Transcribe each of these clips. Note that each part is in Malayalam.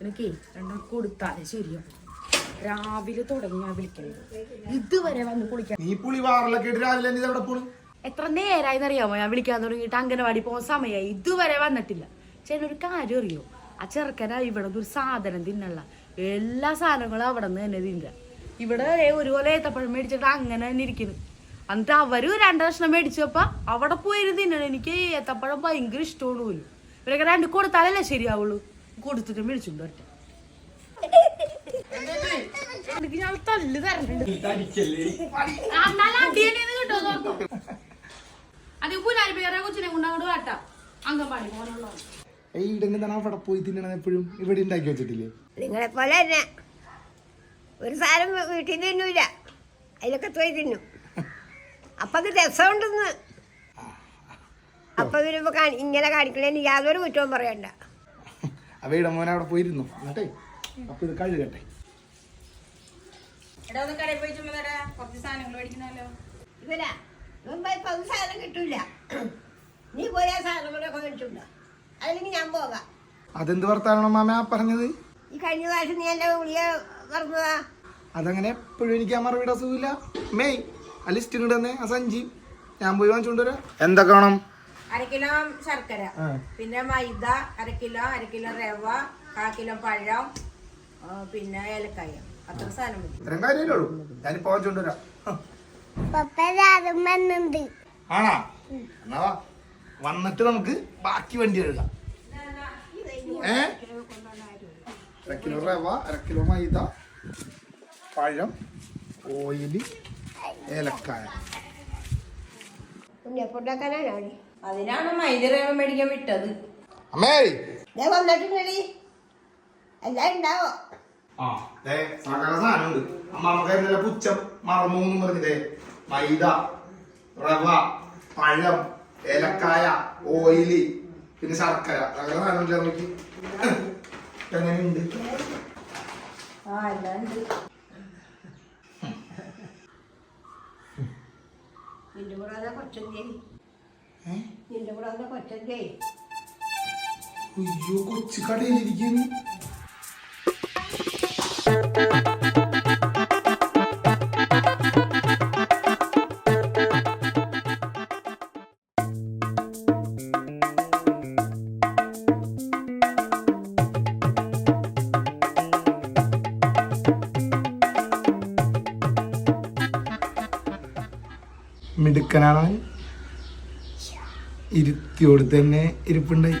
എനിക്ക് രണ്ടും കൊടുത്താലേ ശരിയാവും രാവിലെ തുടങ്ങി ഞാൻ വിളിക്കണത്. ഇതുവരെ വന്ന് കുളിക്കാൻ നീ പുളി വാറിലൊക്കെ ഇട്ട് രാവിലെ നീ എവിടെ പോണു എത്ര നേരായി അറിയാമോ ഞാൻ വിളിക്കാൻ തുടങ്ങിയിട്ട് അംഗനവാടി പോകാൻ സമയമായി ഇതുവരെ വന്നിട്ടില്ല. ചേട്ടൻ ഒരു കാര്യം അറിയോ? ആ ചെറുക്കന ഇവിടെ ഒരു സാധനം തിന്നല്ല എല്ലാ സാധനങ്ങളും അവിടെ നിന്ന് തന്നെ തിന്നുക. ഇവിടെ ഒരുപോലെ ഒരു ഏത്തപ്പഴം മേടിച്ചിട്ട് അങ്ങനെ തന്നെ ഇരിക്കുന്നു. എന്നിട്ട് അവർ രണ്ട് കഷ്ണം മേടിച്ചപ്പോ അവിടെ പോയിരുന്നു തിന്നണം എനിക്ക് ഏത്തപ്പഴം ഭയങ്കര ഇഷ്ടമാണ് പോലും ഇവരൊക്കെ രണ്ട് കൊടുത്താലല്ലേ ശരിയാവുള്ളൂ? കൊടുത്തിട്ട് മേടിച്ചുണ്ട് വരട്ടെ. എനിക്ക് ഞാൻ തല്ല് തരണ്ട്. അത് പുനാരി പേരെ കൊച്ചിനെ കൊണ്ട് അങ്ങോട്ട് അംഗൻവാടി അവിടെ പോയി തിന്നണം എപ്പോഴും? ഇവിടെ ഉണ്ടാക്കി വെച്ചിട്ടില്ലേ? നിങ്ങളെ പോലെ തന്നെ. ഒരു സാധനം വീട്ടിൽ തിന്നൂല. അതിലൊക്കെ പോയി തിന്നും. അപ്പൊ രസമുണ്ടെന്ന്. അപ്പൊ വരുമ്പോ ഇങ്ങനെ കാണിക്കണേന് യാതൊരു കുറ്റവും പറയണ്ട. അവ മോൻ അവിടെ പോയിരുന്നു. എന്നിട്ടേ അപ്പൊ ഇത് കഴുകട്ടെ. അതെന്ത് വർത്താനോ മാമ ആ പറഞ്ഞത്? ഈ കഴിഞ്ഞ പ്രാവശ്യം നീ എന്റെ ഗുളിക അതങ്ങനെ എപ്പോഴും എനിക്ക് ആ മറുപടി അസുഖമില്ല. മെയ് ആ ലിസ്റ്റ് ഇങ്ങോട്ട് തന്നെ ആ സഞ്ചി. ഞാൻ പോയി വാങ്ങിച്ചോണ്ട് വരാം. എന്തൊക്കെ വേണം? അര കിലോ ശർക്കര. പിന്നെ മൈദ അര കിലോ അര കിലോ റവ കാ കിലോ പഴം പിന്നെ ഏലക്കായ. അത്ര സാധനം മതി. ഇത്രയും കാര്യമല്ലേ ഉള്ളൂ. ഞാൻ ആണാ? എന്നാ. വന്നിട്ട് നമുക്ക് ബാക്കി വണ്ടി ഏ? അര കിലോ റവ അര കിലോ മൈദ പഴം ഓയിൽ ഏലക്കായ. ഉണ്ണിയപ്പൊണ്ടാക്കാനാണ് അതിനാണ് മൈദറേവൻ റവ മേടിക്കാൻ വിട്ടത്. അമ്മേ! ഞാൻ വന്നിട്ടുണ്ടെടി. എല്ലാം ഉണ്ടാവോ? ആ ദേ സകല സാധനമുണ്ട്. അമ്മാമ്മക്ക് ഇന്നലെ പുച്ഛം മറന്നു എന്ന് പറഞ്ഞില്ലേ മൈദ റവ പഴം ഏലക്കായ ഓയിൽ പിന്നെ ശർക്കര. സകല സാധനമില്ല നോക്കി എങ്ങനെയുണ്ട്? ആ എല്ലാം ഉണ്ട്. നിന്റെ കൂടെ വന്ന കൊച്ചന്റെ ഏ? നിന്റെ കൂടെ വന്ന കൊച്ചന്റെ. അയ്യോ കൊച്ചു കടയിലിരിക്കുന്നു മിടുക്കനാണ്. ഇരുത്തിയോട് തന്നെ ഇരിപ്പുണ്ടായി.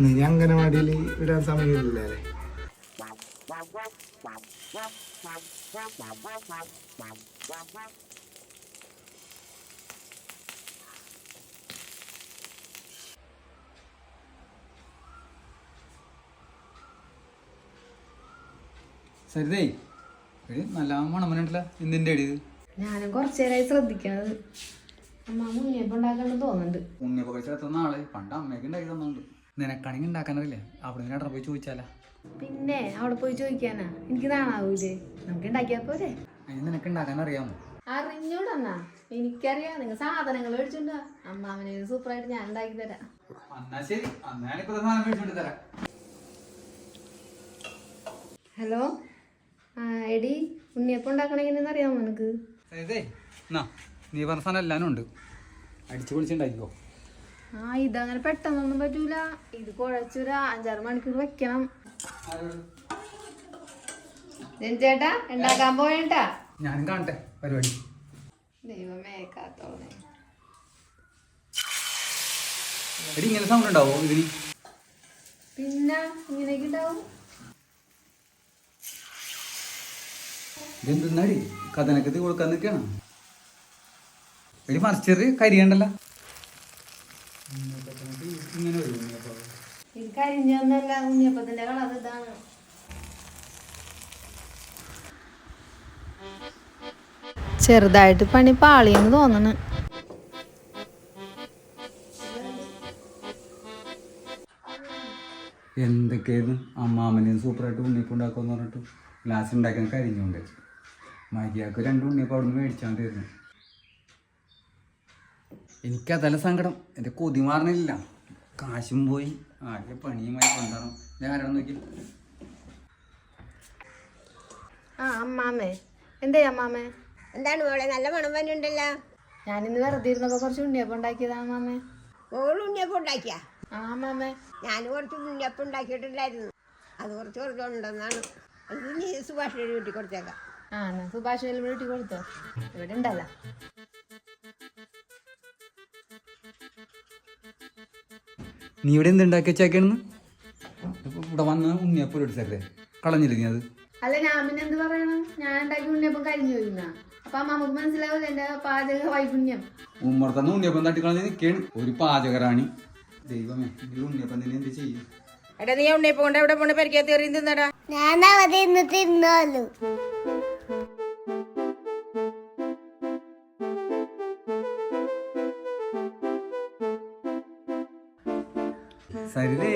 നീ അംഗനവാടിയിൽ വിടാൻ സമയമില്ല അല്ലേ? സരിതേ നല്ല മണമനുണ്ടല്ല എന്തിന്റെ അടി ഇത്? ഞാനും കുറച്ചു നേരമായി ശ്രദ്ധിക്കണത് അമ്മ മുന്നിയപ്പം ഉണ്ടാക്കണം തോന്നുന്നുണ്ട്. ഉണ്ണിയപ്പ കഴിച്ച നാളെ? പണ്ട് അമ്മയ്ക്ക് ഉണ്ടാക്കി തന്നുണ്ട്. നിനക്കാണെങ്കിൽ ഉണ്ടാക്കാനറിയില്ലേ? അവിടെ നിന്ന് പോയി ചോദിച്ചാലാ. പിന്നെ അവിടെ പോയി ചോദിക്കാനാ? എനിക്ക് നാണാവൂലേ? നമുക്ക് ഉണ്ടാക്കിയാ പോരെ. അതിന് നിനക്ക് ഉണ്ടാക്കാൻ അറിയാമോ അറിഞ്ഞൂടന്നാ? എനിക്കറിയാം. നിങ്ങൾ സാധനങ്ങൾ മേടിച്ചുണ്ടോ അമ്മാവനെ സൂപ്പറായിട്ട് ഞാൻ ഉണ്ടാക്കി തരാം. എന്നാ ശരി. അന്നാ ഞാനിപ്പോ സാധനം മേടിച്ചോണ്ട് തരാം. ഹലോ? ആ എടി ഉണ്ണിയപ്പം ഉണ്ടാക്കണെങ്കിലെന്ന് അറിയാമോ നിനക്ക്? നീ പറഞ്ഞ സാധനം എല്ലാനും ഉണ്ട് അടിച്ചു പൊളിച്ചുണ്ടാക്കിക്കോ. ആ ഇതങ്ങനെ പെട്ടെന്നൊന്നും പറ്റൂല. ഇത് കുഴച്ചൊരു അഞ്ചാറ് മണിക്കൂർ വെക്കണം. ചേട്ടാ ഉണ്ടാക്കാൻ പോയേട്ടാ? ഞാനും കാണട്ടെ പരിപാടി. ദൈവമേ കാത്തോളെ. എടി ഇങ്ങനെ സൗണ്ട് ഉണ്ടാവോ ഇതിന്? പിന്നെ ഇങ്ങനെയൊക്കെ ഉണ്ടാവും. ഇതെന്തിന്നാടി? കഥനക്ക് ഇത് കൊടുക്കാൻ നിൽക്കണം എടി മറിച്ചെറി കരിയണ്ടല്ല. കരിഞ്ഞൊന്നല്ല ഉണ്ണിയപ്പത്തിന്റെ കളർ ഇതാണ്. ചെറുതായിട്ട് പണി പാളിയെന്ന് തോന്നണ്. എന്തൊക്കെയായിരുന്നു? അമ്മാമനെയും സൂപ്പറായിട്ട് ഉണ്ണിയപ്പം ഉണ്ടാക്കുമെന്ന് പറഞ്ഞിട്ട് ഗ്ലാസ് ഉണ്ടാക്കാൻ കരിഞ്ഞുകൊണ്ട് മര്യാദയ്ക്ക് രണ്ട് ഉണ്ണിയപ്പം അവിടെ നിന്ന് മേടിച്ചാണ്ടായിരുന്നു എനിക്കതല്ല സങ്കടം. എന്റെ കൊതി മാറണില്ല. കാശും പോയി. ആകെ പണിയുമായി കൊണ്ടാണ് ഞാൻ ആരാണെന്ന് നോക്കി. ആ എന്തേ എന്താണ് മോളെ? നല്ല മണം വന്നുണ്ടല്ലോ ഞാനിന്ന് വെറുതെ ഇരുന്നപ്പോ കുറച്ച് ഉണ്ണിയപ്പം ഉണ്ടാക്കിയതാ അമ്മാമ്മേ മോൾ ഉണ്ണിയപ്പം ഉണ്ടാക്കിയ? ആ ഞാൻ കുറച്ച് ഉണ്ണിയപ്പം ഉണ്ടാക്കിയിട്ടുണ്ടായിരുന്നു. അത് കുറച്ച് കുറച്ചുണ്ടെന്നാണ് അത് നീ വീട്ടിൽ കൊടുത്തേക്കാം. ആ വീട്ടിൽ കൊടുത്തോ? ഇവിടെ ഉണ്ടല്ലോ. നീ ഇവിടെ എന്തുണ്ടാക്കി വെച്ചാക്കണെന്ന്? ഇവിടെ വന്ന ഉണ്ണിയപ്പം എടുത്തല്ലേ കളഞ്ഞില്ല നീ അത്? അല്ല ഞാൻ പിന്നെ എന്ത് പറയണം? ഞാൻ ഉണ്ടാക്കി ഉണ്ണിയപ്പം കരിഞ്ഞു വരുന്ന അപ്പൊ നമുക്ക് മനസ്സിലാവില്ല എന്റെ പാചക വൈപുണ്യം? ഉമ്മർത്തന്ന് ഉണ്ണിയപ്പം തട്ടിക്കളഞ്ഞ് നിൽക്കുകയാണ് ഒരു പാചകറാണി. ദൈവമേ ഈ ഉണ്ണിയപ്പം തന്നെ എന്ത് ചെയ്യും? എടാ നീ ഉണ്ണിയപ്പം കൊണ്ട് എവിടെ പോണ? പരിക്കാത്ത എറിയും തിന്നടാ ഞാൻ അവിടെ ഇന്ന് തിന്നോളൂ. സരിതേ